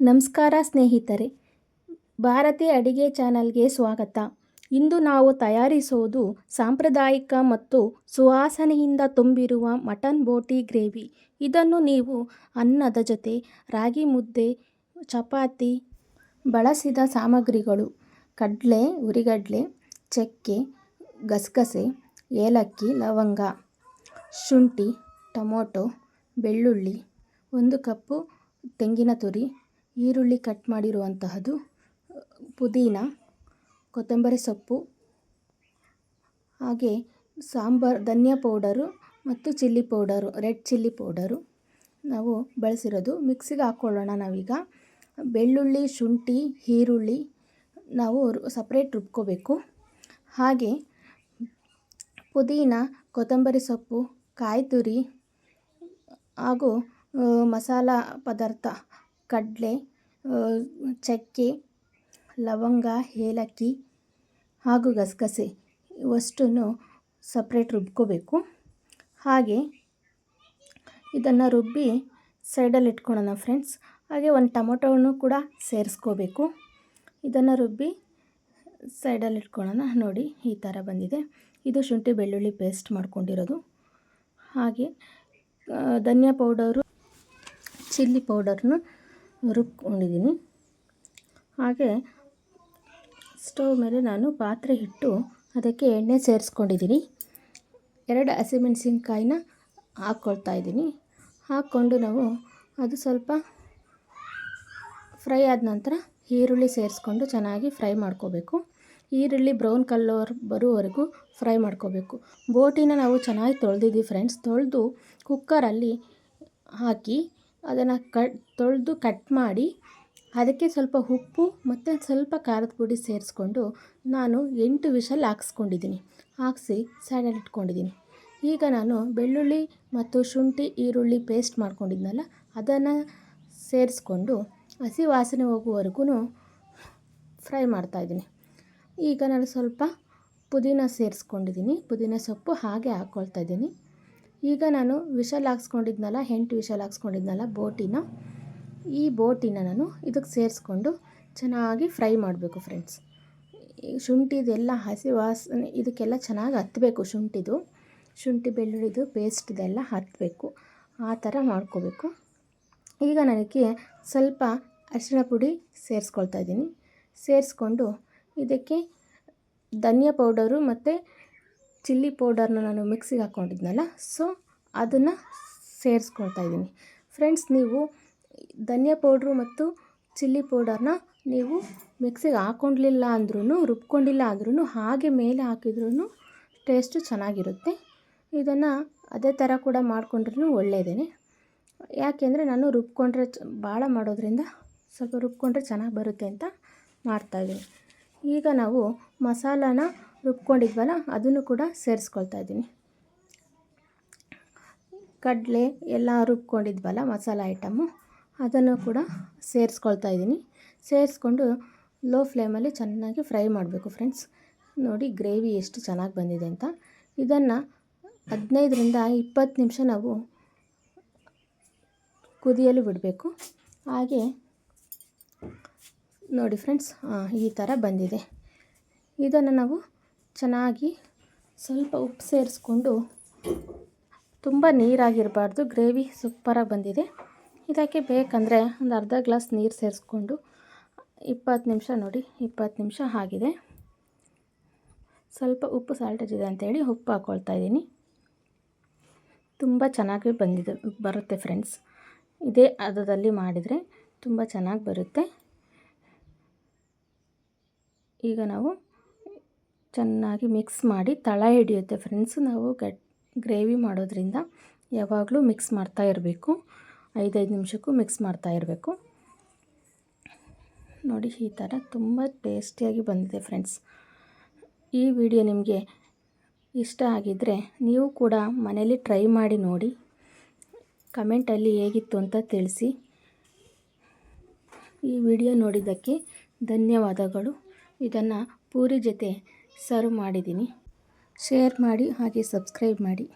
ನಮಸ್ಕಾರ ಸ್ನೇಹಿತರೆ, ಭಾರತಿ ಅಡಿಗೆ ಚಾನಲ್ಗೆ ಸ್ವಾಗತ. ಇಂದು ನಾವು ತಯಾರಿಸೋದು ಸಾಂಪ್ರದಾಯಿಕ ಮತ್ತು ಸುವಾಸನೆಯಿಂದ ತುಂಬಿರುವ ಮಟನ್ ಬೋಟಿ ಗ್ರೇವಿ. ಇದನ್ನು ನೀವು ಅನ್ನದ ಜೊತೆ, ರಾಗಿ ಮುದ್ದೆ, ಚಪಾತಿ, ಬಳಸಿದ ಸಾಮಗ್ರಿಗಳು, ಕಡಲೆ, ಉರಿಗಡಲೆ, ಚಕ್ಕೆ, ಗಸಗಸೆ, ಏಲಕ್ಕಿ, ಲವಂಗ, ಶುಂಠಿ, ಟೊಮೊಟೊ, ಬೆಳ್ಳುಳ್ಳಿ, ಒಂದು ಕಪ್ಪು ತೆಂಗಿನ ತುರಿ ಈರುಳ್ಳಿ ಕಟ್ ಮಾಡಿರುವಂತಹದ್ದು, ಪುದೀನ, ಕೊತ್ತಂಬರಿ ಸೊಪ್ಪು, ಹಾಗೆ ಸಾಂಬಾರು, ಧನಿಯಾ ಪೌಡರು ಮತ್ತು chilli powder, red chilli powder ನಾವು ಬಳಸಿರೋದು. ಮಿಕ್ಸಿಗೆ ಹಾಕ್ಕೊಳ್ಳೋಣ ನಾವೀಗ. ಬೆಳ್ಳುಳ್ಳಿ, ಶುಂಠಿ, ಈರುಳ್ಳಿ ನಾವು ಸಪ್ರೇಟ್ ರುಬ್ಕೋಬೇಕು. ಹಾಗೆ ಪುದೀನ, ಕೊತ್ತಂಬರಿ ಸೊಪ್ಪು ಕಾಯಿ ತುರಿ ಹಾಗೂ ಮಸಾಲ ಪದಾರ್ಥ ಕಡಲೆ ಚಕ್ಕೆ, ಲವಂಗ, ಏಲಕ್ಕಿ ಹಾಗೂ ಗಸಗಸೆ ಇವಷ್ಟನ್ನು ಸಪ್ರೇಟ್ ರುಬ್ಕೋಬೇಕು. ಹಾಗೆ ಇದನ್ನು ರುಬ್ಬಿ ಸೈಡಲ್ಲಿ ಇಟ್ಕೊಳ್ಳೋಣ ಫ್ರೆಂಡ್ಸ್ ಹಾಗೆ ಒಂದು ಟೊಮೊಟೊವನ್ನು ಕೂಡ ಸೇರಿಸ್ಕೋಬೇಕು. ಇದನ್ನು ರುಬ್ಬಿ ಸೈಡಲ್ಲಿ ಇಟ್ಕೊಳ್ಳೋಣ. ನೋಡಿ ಈ ಥರ ಬಂದಿದೆ. ಇದು ಶುಂಠಿ ಬೆಳ್ಳುಳ್ಳಿ ಪೇಸ್ಟ್ ಮಾಡ್ಕೊಂಡಿರೋದು. ಹಾಗೆ ಧನಿಯಾ ಪೌಡರು ಚಿಲ್ಲಿ ಪೌಡರ್ನ ರುಬ್ಕೊಂಡಿದ್ದೀನಿ ಹಾಗೆ ಸ್ಟವ್ ಮೇಲೆ ನಾನು ಪಾತ್ರೆ ಇಟ್ಟು ಅದಕ್ಕೆ ಎಣ್ಣೆ ಸೇರಿಸ್ಕೊಂಡಿದ್ದೀನಿ. ಎರಡು ಹಸಿಮೆಣಸಿನ್ಕಾಯಿನ ಹಾಕ್ಕೊಳ್ತಾ ಇದ್ದೀನಿ. ಹಾಕ್ಕೊಂಡು ನಾವು ಅದು ಸ್ವಲ್ಪ ಫ್ರೈ ಆದ ನಂತರ ಈರುಳ್ಳಿ ಸೇರಿಸ್ಕೊಂಡು ಚೆನ್ನಾಗಿ ಫ್ರೈ ಮಾಡ್ಕೋಬೇಕು. ಈರುಳ್ಳಿ ಬ್ರೌನ್ ಕಲರ್ ಬರುವವರೆಗೂ ಫ್ರೈ ಮಾಡ್ಕೋಬೇಕು. ಬೋಟಿನ ನಾವು ಚೆನ್ನಾಗಿ ತೊಳೆದಿದ್ದೀವಿ ಫ್ರೆಂಡ್ಸ್. ತೊಳೆದು ಕುಕ್ಕರಲ್ಲಿ ಹಾಕಿ ಅದನ್ನು ಕಟ್ ತೊಳೆದು ಕಟ್ ಮಾಡಿ ಅದಕ್ಕೆ ಸ್ವಲ್ಪ ಉಪ್ಪು ಮತ್ತು ಸ್ವಲ್ಪ ಖಾರದ ಪುಡಿ ಸೇರಿಸ್ಕೊಂಡು ನಾನು ಎಂಟು ವಿಷಲ್ ಹಾಕ್ಸ್ಕೊಂಡಿದ್ದೀನಿ. ಹಾಕ್ಸಿ ಸೈಡಲ್ಲಿ ಇಟ್ಕೊಂಡಿದ್ದೀನಿ. ಈಗ ನಾನು ಬೆಳ್ಳುಳ್ಳಿ ಮತ್ತು ಶುಂಠಿ, ಈರುಳ್ಳಿ ಪೇಸ್ಟ್ ಮಾಡ್ಕೊಂಡಿದ್ನಲ್ಲ, ಅದನ್ನು ಸೇರಿಸ್ಕೊಂಡು ಹಸಿ ವಾಸನೆ ಹೋಗುವವರೆಗೂ ಫ್ರೈ ಮಾಡ್ತಾಯಿದ್ದೀನಿ ಈಗ ನಾನು ಸ್ವಲ್ಪ ಪುದೀನ ಸೇರಿಸ್ಕೊಂಡಿದ್ದೀನಿ. ಪುದೀನ ಸೊಪ್ಪು ಹಾಗೆ ಹಾಕ್ಕೊಳ್ತಾ ಇದ್ದೀನಿ. ಈಗ ನಾನು ವಿಷಲ್ ಹಾಕ್ಸ್ಕೊಂಡಿದ್ನಲ್ಲ, ಹೆಂಟು ವಿಷಲ್ ಹಾಕ್ಸ್ಕೊಂಡಿದ್ನಲ್ಲ ಬೋಟಿನ, ಈ ಬೋಟಿನ ನಾನು ಇದಕ್ಕೆ ಸೇರಿಸ್ಕೊಂಡು ಚೆನ್ನಾಗಿ ಫ್ರೈ ಮಾಡಬೇಕು ಫ್ರೆಂಡ್ಸ್. ಶುಂಠಿದೆಲ್ಲ ಹಸಿ ವಾಸನೆ, ಇದಕ್ಕೆಲ್ಲ ಚೆನ್ನಾಗಿ ಹತ್ತಬೇಕು ಶುಂಠಿದು. ಶುಂಠಿ ಬೆಳ್ಳುಳ್ಳಿದು ಪೇಸ್ಟ್ ಇದೆಲ್ಲ ಹತ್ತಬೇಕು ಆ ಥರ ಮಾಡ್ಕೋಬೇಕು. ಈಗ ನನಗೆ ಸ್ವಲ್ಪ ಅರಿಶಿಣ ಪುಡಿ ಸೇರಿಸ್ಕೊಳ್ತಾ ಇದ್ದೀನಿ. ಸೇರಿಸ್ಕೊಂಡು ಇದಕ್ಕೆ ಧನಿಯಾ ಪೌಡರು ಮತ್ತು ಚಿಲ್ಲಿ ಪೌಡರ್ನ ನಾನು ಮಿಕ್ಸಿಗೆ ಹಾಕ್ಕೊಂಡಿದ್ನಲ್ಲ, ಸೊ ಅದನ್ನು ಸೇರಿಸ್ಕೊಳ್ತಾ ಇದ್ದೀನಿ. ಫ್ರೆಂಡ್ಸ್, ನೀವು ಧನಿಯಾ ಪೌಡ್ರು ಮತ್ತು ಚಿಲ್ಲಿ ಪೌಡರ್ನ ನೀವು ಮಿಕ್ಸಿಗೆ ಹಾಕ್ಕೊಂಡಿಲ್ಲ ಅಂದ್ರೂ ರುಬ್ಕೊಂಡಿಲ್ಲ ಅಂದ್ರೂ ಹಾಗೆ ಮೇಲೆ ಹಾಕಿದ್ರೂ ಟೇಸ್ಟು ಚೆನ್ನಾಗಿರುತ್ತೆ. ಇದನ್ನು ಅದೇ ಥರ ಕೂಡ ಮಾಡಿಕೊಂಡ್ರೂ ಒಳ್ಳೆಯದೇ ಯಾಕೆಂದರೆ ನಾನು ರುಬ್ಕೊಂಡ್ರೆ ಭಾಳ ಮಾಡೋದ್ರಿಂದ ಸ್ವಲ್ಪ ರುಬ್ಕೊಂಡ್ರೆ ಚೆನ್ನಾಗಿ ಬರುತ್ತೆ ಅಂತ ಮಾಡ್ತಾಯಿದ್ದೀನಿ ಈಗ ನಾವು ಮಸಾಲಾನ ರುಬ್ಕೊಂಡಿದ್ವಲ್ಲ, ಅದನ್ನು ಕೂಡ ಸೇರಿಸ್ಕೊಳ್ತಾ ಇದ್ದೀನಿ. ಕಡಲೆ ಎಲ್ಲ ರುಬ್ಕೊಂಡಿದ್ವಲ್ಲ, ಮಸಾಲ ಐಟಮು, ಅದನ್ನು ಕೂಡ ಸೇರಿಸ್ಕೊಳ್ತಾ ಇದ್ದೀನಿ. ಸೇರಿಸ್ಕೊಂಡು ಲೋ ಫ್ಲೇಮಲ್ಲಿ ಚೆನ್ನಾಗಿ ಫ್ರೈ ಮಾಡಬೇಕು ಫ್ರೆಂಡ್ಸ್. ನೋಡಿ, ಗ್ರೇವಿ ಎಷ್ಟು ಚೆನ್ನಾಗಿ ಬಂದಿದೆ ಅಂತ. ಇದನ್ನು ಹದಿನೈದರಿಂದ ಇಪ್ಪತ್ತು ನಿಮಿಷ ನಾವು ಕುದಿಯಲು ಬಿಡಬೇಕು. ಹಾಗೆ ನೋಡಿ ಫ್ರೆಂಡ್ಸ್ ಈ ಥರ ಬಂದಿದೆ. ಇದನ್ನು ನಾವು ಚೆನ್ನಾಗಿ ಸ್ವಲ್ಪ ಉಪ್ಪು ಸೇರಿಸ್ಕೊಂಡು ತುಂಬ ನೀರಾಗಿರಬಾರ್ದು. ಗ್ರೇವಿ ಸೂಪರಾಗಿ ಬಂದಿದೆ. ಇದಕ್ಕೆ ಬೇಕಂದರೆ ಒಂದು ಅರ್ಧ ಗ್ಲಾಸ್ ನೀರು ಸೇರಿಸ್ಕೊಂಡು ಇಪ್ಪತ್ತು ನಿಮಿಷ ನೋಡಿ, ಇಪ್ಪತ್ತು ನಿಮಿಷ ಆಗಿದೆ. ಸ್ವಲ್ಪ ಉಪ್ಪು ಸಾಲ್ಟೇಜ್ ಇದೆ ಅಂತೇಳಿ ಉಪ್ಪು ಹಾಕ್ಕೊಳ್ತಾ ಇದ್ದೀನಿ. ತುಂಬ ಚೆನ್ನಾಗಿ ಬಂದಿದೆ, ಬರುತ್ತೆ ಫ್ರೆಂಡ್ಸ್ ಇದೇ ಅದರಲ್ಲಿ ಮಾಡಿದರೆ ತುಂಬ ಚೆನ್ನಾಗಿ ಬರುತ್ತೆ. ಈಗ ನಾವು ಚೆನ್ನಾಗಿ ಮಿಕ್ಸ್ ಮಾಡಿ ತಳ ಹಿಡಿಯುತ್ತೆ ಫ್ರೆಂಡ್ಸ್ ನಾವು ಗಟ್ ಗ್ರೇವಿ ಮಾಡೋದ್ರಿಂದ ಯಾವಾಗಲೂ ಮಿಕ್ಸ್ ಮಾಡ್ತಾ ಇರಬೇಕು. ಐದೈದು ನಿಮಿಷಕ್ಕೂ ಮಿಕ್ಸ್ ಮಾಡ್ತಾ ಇರಬೇಕು. ನೋಡಿ ಈ ಥರ ತುಂಬ ಟೇಸ್ಟಿಯಾಗಿ ಬಂದಿದೆ ಫ್ರೆಂಡ್ಸ್ ಈ ವಿಡಿಯೋ ನಿಮಗೆ ಇಷ್ಟ ಆಗಿದ್ದರೆ ನೀವು ಕೂಡ ಮನೇಲಿ ಟ್ರೈ ಮಾಡಿ ನೋಡಿ. ಕಮೆಂಟಲ್ಲಿ ಹೇಗಿತ್ತು ಅಂತ ತಿಳಿಸಿ. ಈ ವಿಡಿಯೋ ನೋಡಿದ್ದಕ್ಕೆ ಧನ್ಯವಾದಗಳು. ಇದನ್ನು ಪೂರಿ ಜೊತೆ ಸರ್ವ್ ಮಾಡಿದ್ದೀನಿ. ಶೇರ್ ಮಾಡಿ ಹಾಗೆ ಸಬ್ಸ್ಕ್ರೈಬ್ ಮಾಡಿ.